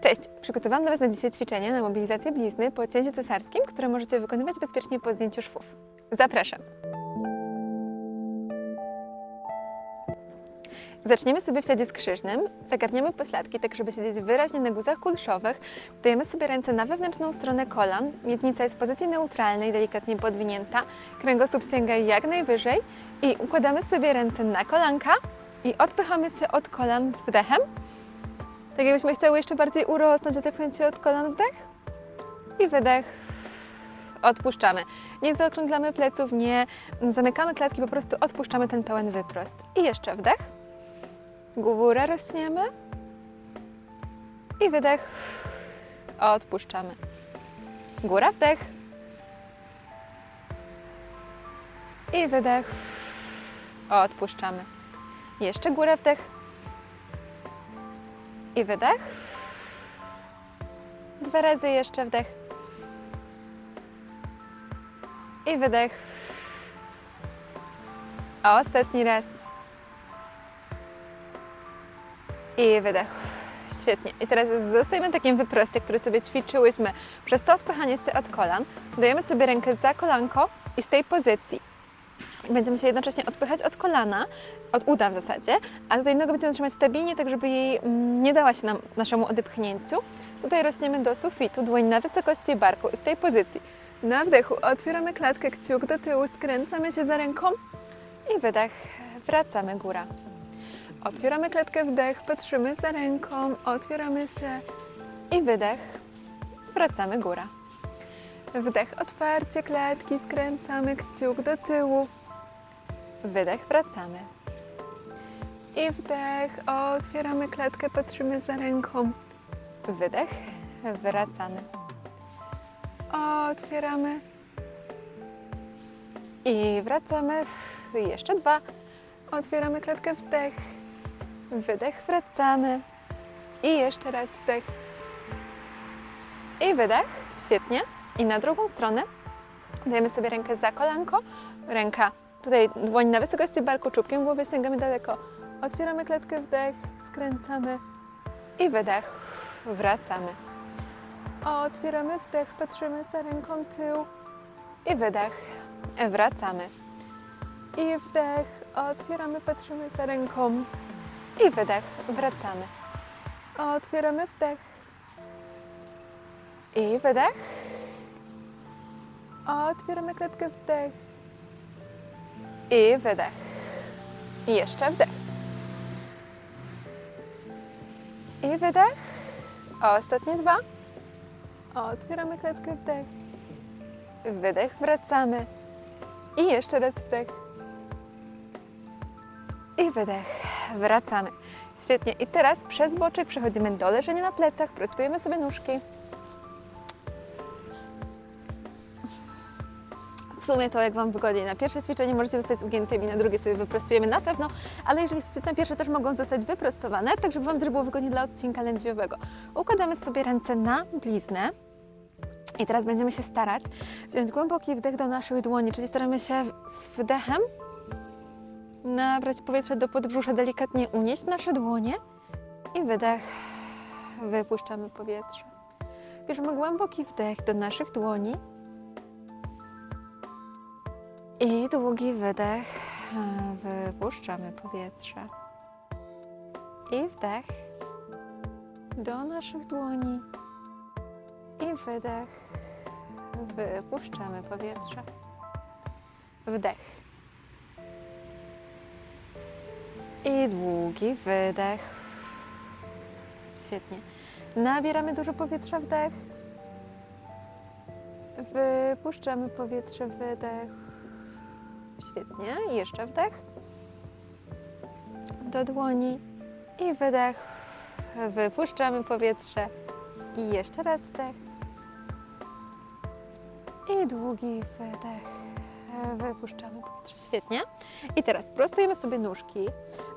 Cześć! Przygotowałam dla Was na dzisiaj ćwiczenie na mobilizację blizny po cięciu cesarskim, które możecie wykonywać bezpiecznie po zdjęciu szwów. Zapraszam! Zaczniemy sobie w siadzie skrzyżnym, zagarniemy pośladki, tak żeby siedzieć wyraźnie na guzach kulszowych. Dajemy sobie ręce na wewnętrzną stronę kolan, miednica jest w pozycji neutralnej, delikatnie podwinięta, kręgosłup sięga jak najwyżej i układamy sobie ręce na kolanka i odpychamy się od kolan z wdechem. Tak jakbyśmy chciały jeszcze bardziej urosnąć, odepchnąć się od kolan wdech i wydech. Odpuszczamy. Nie zaokrąglamy pleców, nie zamykamy klatki, po prostu odpuszczamy ten pełen wyprost. I jeszcze wdech. Górę rośniemy. I wydech. Odpuszczamy. Góra, wdech. I wydech. Odpuszczamy. Jeszcze górę, wdech. I wydech. Dwa razy jeszcze wdech. I wydech. A ostatni raz. I wydech. Świetnie. I teraz zostajemy takim wyproście, który sobie ćwiczyłyśmy przez to odpychanie się od kolan. Dajemy sobie rękę za kolanko i z tej pozycji będziemy się jednocześnie odpychać od kolana, od uda w zasadzie, a tutaj nogę będziemy trzymać stabilnie, tak żeby jej mm, nie dała się nam naszemu odepchnięciu. Tutaj rośniemy do sufitu, dłoń na wysokości barku i w tej pozycji. Na wdechu otwieramy klatkę, kciuk do tyłu, skręcamy się za ręką i wydech, wracamy góra. Otwieramy klatkę, wdech, patrzymy za ręką, otwieramy się i wydech, wracamy góra. Wdech, otwarcie klatki, skręcamy kciuk do tyłu. Wydech, wracamy. I wdech, otwieramy klatkę, patrzymy za ręką. Wydech, wracamy. Otwieramy. I wracamy. Jeszcze dwa. Otwieramy klatkę, wdech. Wydech, wracamy. I jeszcze raz wdech. I wydech. Świetnie. I na drugą stronę dajemy sobie rękę za kolanko, ręka tutaj dłoń na wysokości barku, czubkiem głowy sięgamy daleko. Otwieramy klatkę, wdech, skręcamy i wydech, wracamy. Otwieramy wdech, patrzymy za ręką tył i wydech, wracamy. I wdech, otwieramy, patrzymy za ręką i wydech, wracamy. Otwieramy wdech i wydech. Otwieramy klatkę, wdech. I wydech. I jeszcze wdech. I wydech. Ostatnie dwa. Otwieramy klatkę, wdech. Wydech, wracamy. I jeszcze raz wdech. I wydech, wracamy. Świetnie. I teraz przez boczek przechodzimy do leżenia na plecach, prostujemy sobie nóżki. Sumie to jak Wam wygodniej. Na pierwsze ćwiczenie możecie zostać ugiętymi, na drugie sobie wyprostujemy na pewno, ale jeżeli chcecie na pierwsze też mogą zostać wyprostowane, tak żeby Wam też było wygodnie dla odcinka lędźwiowego. Układamy sobie ręce na bliznę. I teraz będziemy się starać wziąć głęboki wdech do naszych dłoni, czyli staramy się z wdechem nabrać powietrze do podbrzusza, delikatnie unieść nasze dłonie i wydech, wypuszczamy powietrze. Bierzemy głęboki wdech do naszych dłoni i długi wydech, wypuszczamy powietrze. I wdech do naszych dłoni i wydech, wypuszczamy powietrze. Wdech. I długi wydech. Świetnie. Nabieramy dużo powietrza, wdech. Wypuszczamy powietrze, wydech. Świetnie. Jeszcze wdech. Do dłoni i wydech. Wypuszczamy powietrze. I jeszcze raz wdech. I długi wydech. Wypuszczamy powietrze. Świetnie. I teraz prostujemy sobie nóżki,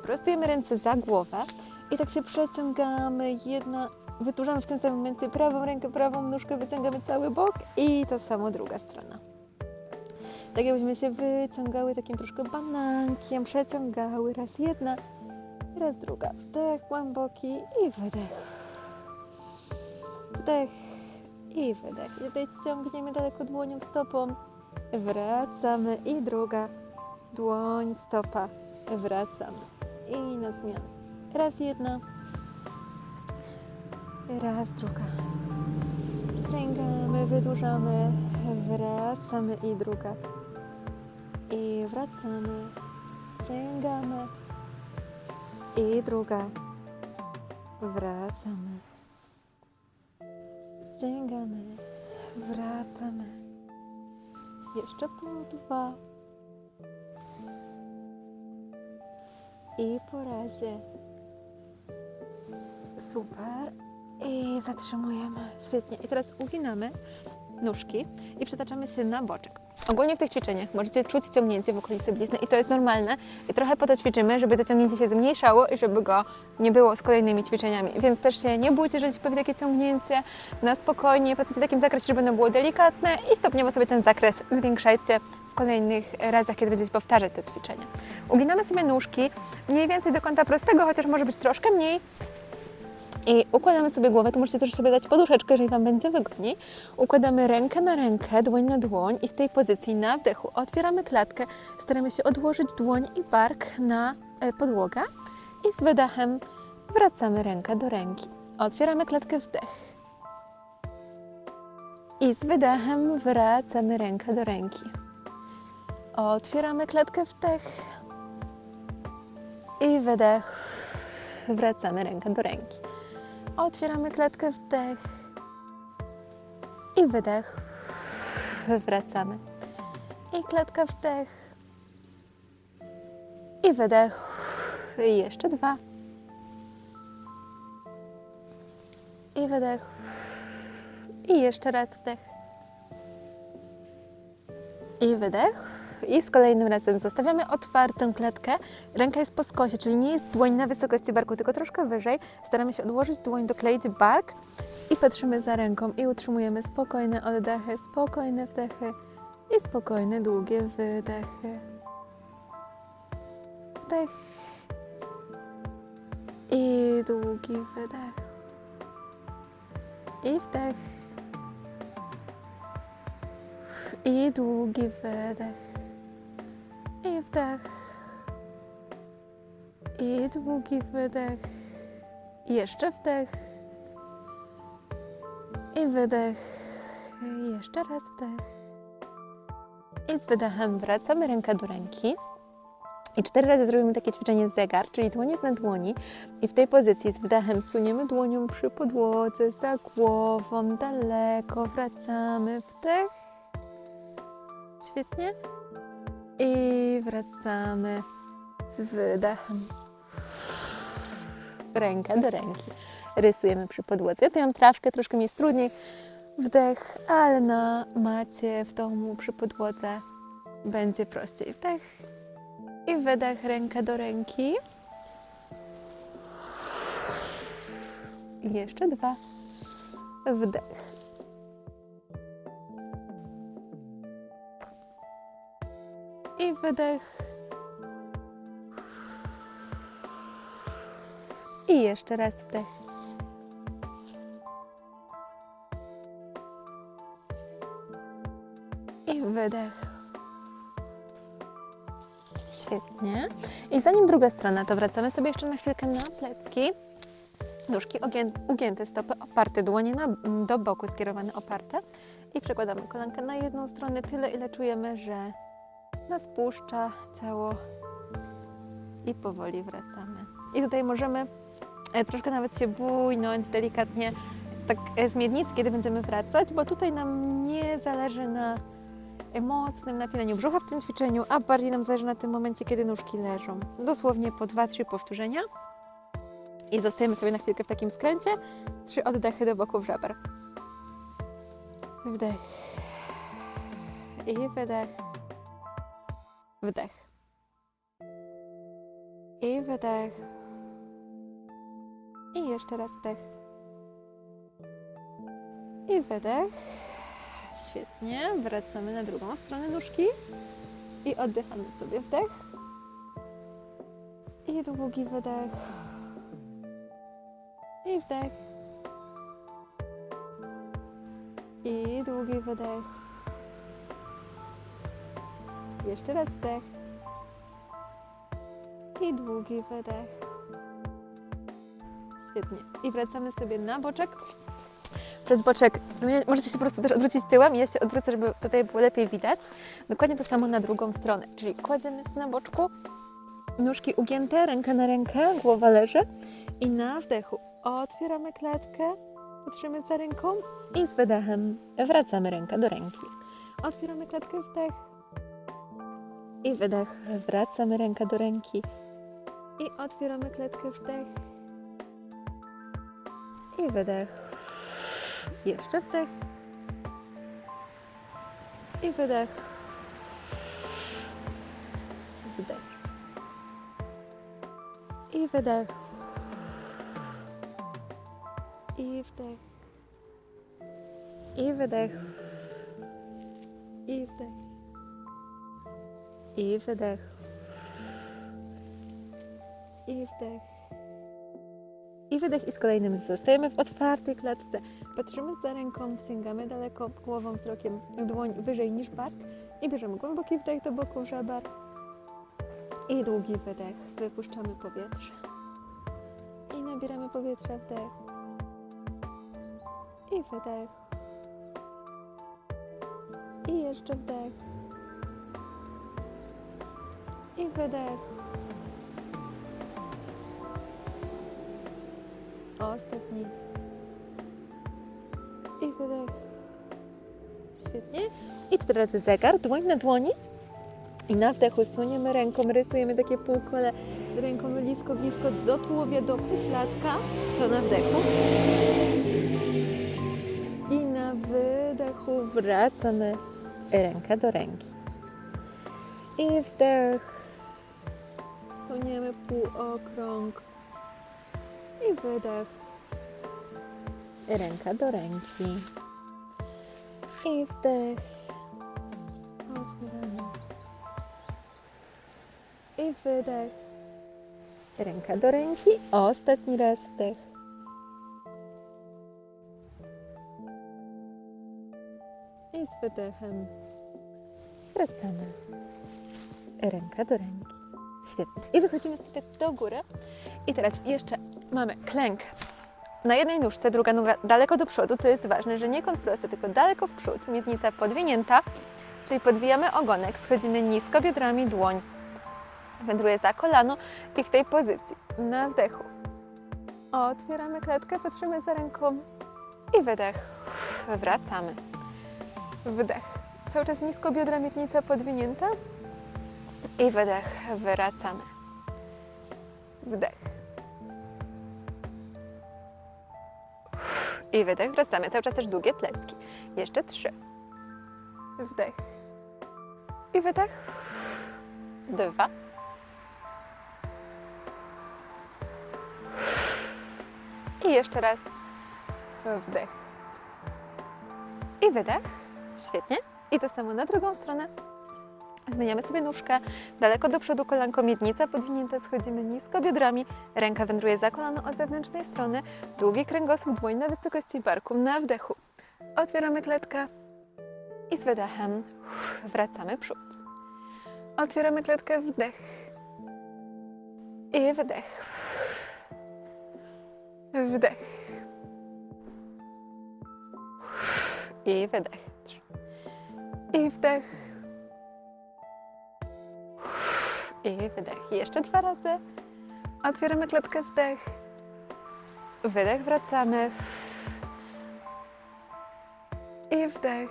prostujemy ręce za głowę i tak się przeciągamy. Jedna, wydłużamy w tym samym momencie prawą rękę, prawą nóżkę, wyciągamy cały bok i to samo druga strona. Tak jakbyśmy się wyciągały takim troszkę banankiem, przeciągały raz jedna, raz druga. Wdech głęboki i wydech. Wdech i wydech. I tutaj ciągniemy daleko dłonią stopą. Wracamy i druga dłoń, stopa. Wracamy. I na zmianę. Raz jedna. Raz druga. Sięgamy, wydłużamy. Wracamy i druga. I wracamy. Sięgamy. I druga. Wracamy. Sięgamy. Wracamy. Jeszcze po dwa. I po razie. Super. I zatrzymujemy. Świetnie. I teraz uginamy nóżki i przetaczamy się na boczek. Ogólnie w tych ćwiczeniach możecie czuć ciągnięcie w okolicy blizny i to jest normalne. I trochę po żeby to ciągnięcie się zmniejszało i żeby go nie było z kolejnymi ćwiczeniami. Więc też się nie bójcie, że się pojawi takie ciągnięcie. Na spokojnie pracujcie w takim zakresie, żeby ono było delikatne i stopniowo sobie ten zakres zwiększajcie w kolejnych razach, kiedy będziecie powtarzać to ćwiczenie. Uginamy sobie nóżki mniej więcej do kąta prostego, chociaż może być troszkę mniej. I układamy sobie głowę, tu możecie też sobie dać poduszeczkę, jeżeli Wam będzie wygodniej. Układamy rękę na rękę, dłoń na dłoń i w tej pozycji na wdechu otwieramy klatkę, staramy się odłożyć dłoń i bark na e, podłogę i z wydechem wracamy rękę do ręki. Otwieramy klatkę wdech. I z wydechem wracamy rękę do ręki. Otwieramy klatkę wdech. I wydech. Wracamy rękę do ręki. Otwieramy klatkę wdech i wydech. Wracamy. I klatka wdech i wydech. I jeszcze dwa. I wydech. I jeszcze raz wdech. I wydech. I z kolejnym razem zostawiamy otwartą klatkę. Ręka jest po skosie, czyli nie jest dłoń na wysokości barku, tylko troszkę wyżej. Staramy się odłożyć dłoń, dokleić bark i patrzymy za ręką i utrzymujemy spokojne oddechy, spokojne wdechy i spokojne, długie wydechy. Wdech i długi wydech. I wdech i długi wydech. I wdech. I długi wydech. I jeszcze wdech. I wydech. I jeszcze raz wdech. I z wydechem wracamy ręka do ręki. I cztery razy zrobimy takie ćwiczenie zegar, czyli dłoń jest na dłoni. I w tej pozycji z wdechem suniemy dłonią przy podłodze, za głową, daleko. Wracamy. Wdech. Świetnie. I wracamy z wydechem. Ręka do ręki. Rysujemy przy podłodze. Ja tu mam trawkę, troszkę mi jest trudniej. Wdech, ale na macie w domu przy podłodze będzie prościej. Wdech i wydech, ręka do ręki. I jeszcze dwa. Wdech. Wydech. I jeszcze raz wdech. I wydech. Świetnie. I zanim druga strona, to wracamy sobie jeszcze na chwilkę na plecki. Nóżki ugięte, stopy oparte, dłonie na, do boku skierowane oparte. I przekładamy kolankę na jedną stronę tyle, ile czujemy, że nas puszcza ciało i powoli wracamy. I tutaj możemy e, troszkę nawet się bujnąć delikatnie tak e, z miednicy, kiedy będziemy wracać, bo tutaj nam nie zależy na mocnym napinaniu brzucha w tym ćwiczeniu, a bardziej nam zależy na tym momencie, kiedy nóżki leżą. Dosłownie po 2-3 powtórzenia i zostajemy sobie na chwilkę w takim skręcie. Trzy oddechy do boków żeber. Wdech i wydech. Wdech. I wydech. I jeszcze raz wdech. I wydech. Świetnie. Wracamy na drugą stronę nóżki. I oddychamy sobie wdech. I długi wydech. I wdech. I długi wydech. Jeszcze raz wdech. I długi wydech. Świetnie. I wracamy sobie na boczek. Przez boczek. Zmienia- Możecie się po prostu też odwrócić tyłem. Ja się odwrócę, żeby tutaj było lepiej widać. Dokładnie to samo na drugą stronę. Czyli kładziemy się na boczku. Nóżki ugięte, ręka na rękę, głowa leży. I na wdechu otwieramy klatkę, patrzymy za ręką i z wydechem wracamy ręka do ręki. Otwieramy klatkę, wdech i wydech. Wracamy ręka do ręki i otwieramy klatkę, wdech i wydech. Jeszcze wdech i wydech. Wdech i wydech. I wdech. I wydech. I wdech. I wydech. I wdech. I wydech i z kolejnym zostajemy w otwartej klatce. Patrzymy za ręką, sięgamy daleko głową, wzrokiem dłoń wyżej niż bark i bierzemy głęboki wdech do boku żeber i długi wydech. Wypuszczamy powietrze. I nabieramy powietrza wdech. I wydech. I jeszcze wdech. I wydech. Ostatni. I wydech. Świetnie. I teraz zegar, dłoń na dłoni. I na wdechu suniemy ręką, rysujemy takie półkole ręką blisko, blisko do tułowia, do pośladka. To na wdechu. I na wydechu wracamy ręka do ręki. I wdech. Suniemy półokrąg. I wydech. Ręka do ręki. I wdech. Otwieramy. I wydech. Ręka do ręki. Ostatni raz wdech. I z wydechem wracamy. Ręka do ręki. Świetnie. I wychodzimy teraz do góry. I teraz jeszcze mamy klęk na jednej nóżce, druga noga daleko do przodu. To jest ważne, że nie kąt prosty, tylko daleko w przód. Miednica podwinięta, czyli podwijamy ogonek, schodzimy nisko biodrami, dłoń wędruje za kolano i w tej pozycji na wdechu otwieramy klatkę, patrzymy za ręką i wydech. Wracamy. Wdech. Cały czas nisko biodra, miednica podwinięta i wydech. Wracamy. Wdech. I wydech. Wracamy. Cały czas też długie plecki. Jeszcze trzy. Wdech. I wydech. Dwa. I jeszcze raz wdech. I wydech. Świetnie. I to samo na drugą stronę. Zmieniamy sobie nóżkę daleko do przodu, kolanko miednica podwinięte, schodzimy nisko biodrami, ręka wędruje za kolano od zewnętrznej strony, długi kręgosłup, dłoń na wysokości barku, na wdechu. Otwieramy klatkę i z wydechem wracamy przód. Otwieramy klatkę, wdech i wydech. Wdech. I wydech. I wdech. I wydech. Jeszcze dwa razy. Otwieramy klatkę, wdech. Wydech, wracamy. I wdech.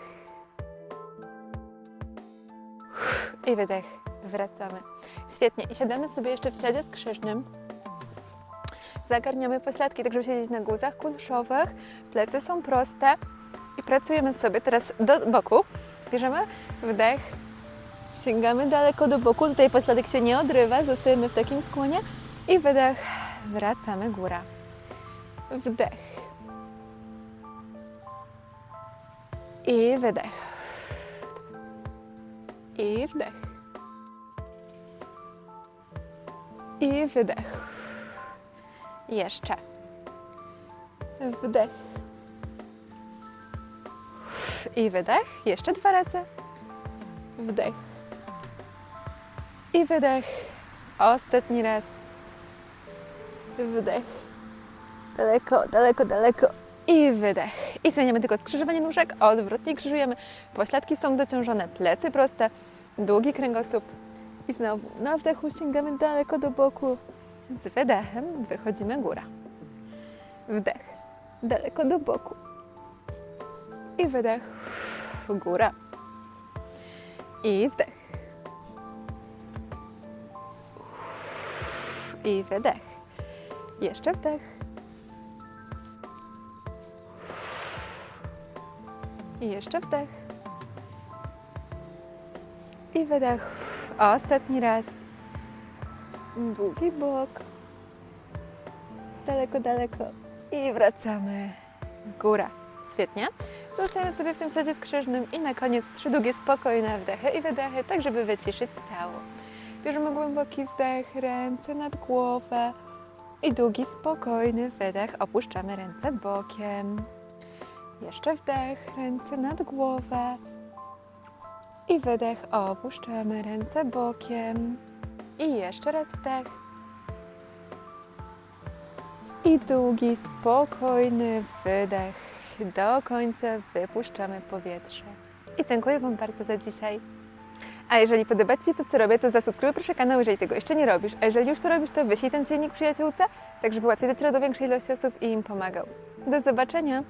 I wydech, wracamy. Świetnie. I siadamy sobie jeszcze w śladzie skrzyżnym. Zagarniamy pośladki, tak żeby siedzieć na guzach kulszowych. Plecy są proste. I pracujemy sobie teraz do boku. Bierzemy wdech. Sięgamy daleko do boku. Tutaj pośladek się nie odrywa. Zostajemy w takim skłonie. I wydech. Wracamy góra. Wdech. I wydech. I wdech. I wydech. Jeszcze. Wdech. I wydech. Jeszcze dwa razy. Wdech. I wydech. Ostatni raz. Wdech. Daleko, daleko, daleko. I wydech. I zmieniamy tylko skrzyżowanie nóżek. Odwrotnie krzyżujemy. Pośladki są dociążone, plecy proste, długi kręgosłup. I znowu na wdechu sięgamy daleko do boku. Z wydechem wychodzimy góra. Wdech. Daleko do boku. I wydech. Góra. I wdech. I wydech. Jeszcze wdech. I jeszcze wdech. I wydech. Ostatni raz. Długi bok. Daleko, daleko. I wracamy. Góra. Świetnie. Zostajemy sobie w tym sadzie skrzyżnym i na koniec trzy długie, spokojne wdechy i wydechy, tak żeby wyciszyć ciało. Bierzemy głęboki wdech, ręce nad głowę i długi, spokojny wydech. Opuszczamy ręce bokiem. Jeszcze wdech, ręce nad głowę i wydech. Opuszczamy ręce bokiem. I jeszcze raz wdech. I długi, spokojny wydech. Do końca wypuszczamy powietrze. I dziękuję Wam bardzo za dzisiaj. A jeżeli podoba Ci się to, co robię, to zasubskrybuj proszę kanał, jeżeli tego jeszcze nie robisz. A jeżeli już to robisz, to wyślij ten filmik przyjaciółce, tak żeby łatwiej docierał do większej ilości osób i im pomagał. Do zobaczenia!